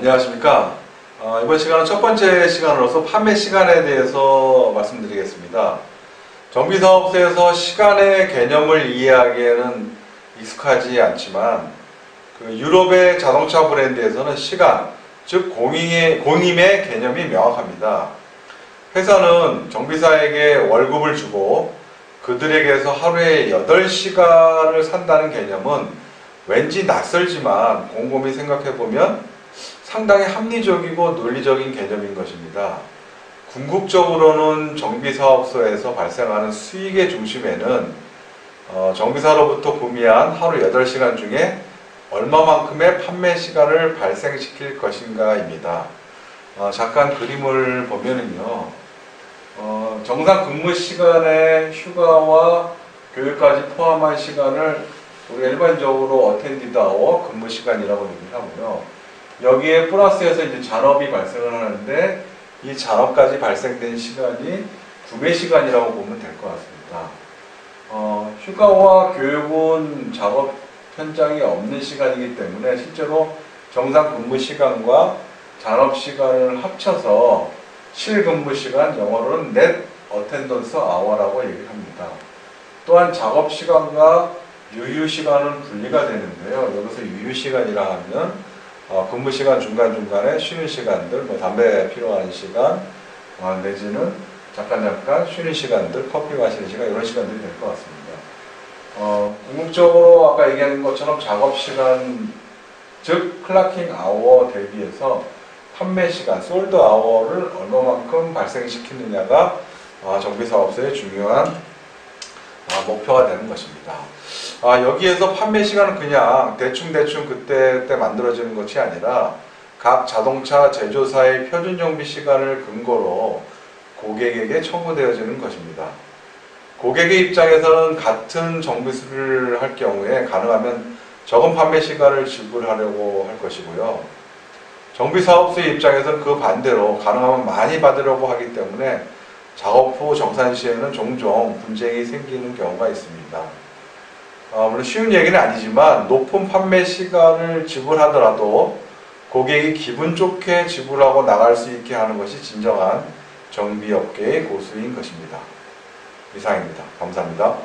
안녕하십니까. 어, 이번 시간은 첫 번째 시간으로서 판매 시간에 대해서 말씀드리겠습니다. 정비사업소에서 시간의 개념을 이해하기에는 익숙하지 않지만 그 유럽의 자동차 브랜드에서는 시간, 즉 공임의, 공임의 개념이 명확합니다. 회사는 정비사에게 월급을 주고 그들에게서 하루에 8시간을 산다는 개념은 왠지 낯설지만 곰곰이 생각해보면 상당히 합리적이고 논리적인 개념인 것입니다. 궁극적으로는 정비사업소에서 발생하는 수익의 중심에는 어, 정비사로부터 구매한 하루 8시간 중에 얼마만큼의 판매 시간을 발생시킬 것인가입니다. 어, 잠깐 그림을 보면은요, 어, 정상 근무 시간에 휴가와 교육까지 포함한 시간을 우리가 일반적으로 어텐디드 아워 근무 시간이라고 얘기를 하고요. 여기에 플러스해서 이제 잔업이 발생을 하는데 이 잔업까지 발생된 시간이 구매 시간이라고 보면 될 것 같습니다. 어, 휴가와 교육은 작업 현장이 없는 시간이기 때문에 실제로 정상 근무 시간과 잔업 시간을 합쳐서 실근무 시간, 영어로는 net attendance hour라고 얘기를 합니다. 또한 작업 시간과 유휴 시간은 분리가 되는데요. 여기서 유휴 시간이라 하면 어, 근무 시간 중간 중간에 쉬는 시간들, 뭐 담배 필요한 시간, 어, 내지는 잠깐 잠깐 쉬는 시간들, 커피 마시는 시간 이런 시간들이 될 것 같습니다. 어, 궁극적으로 아까 얘기한 것처럼 작업 시간, 즉 클라킹 아워 대비해서 판매 시간, 솔드 아워를 얼마만큼 발생시키느냐가 아, 정비사업소의 중요한 아, 목표가 되는 것입니다. 아, 여기에서 판매 시간은 그냥 대충대충 그때 그때 만들어지는 것이 아니라 각 자동차 제조사의 표준 정비 시간을 근거로 고객에게 청구되어지는 것입니다. 고객의 입장에서는 같은 정비수를 할 경우에 가능하면 적은 판매 시간을 지불하려고 할 것이고요. 정비사업소의 입장에서는 그 반대로 가능하면 많이 받으려고 하기 때문에 작업 후 정산 시에는 종종 분쟁이 생기는 경우가 있습니다. 어, 물론 쉬운 얘기는 아니지만 높은 판매 시간을 지불하더라도 고객이 기분 좋게 지불하고 나갈 수 있게 하는 것이 진정한 정비업계의 고수인 것입니다. 이상입니다. 감사합니다.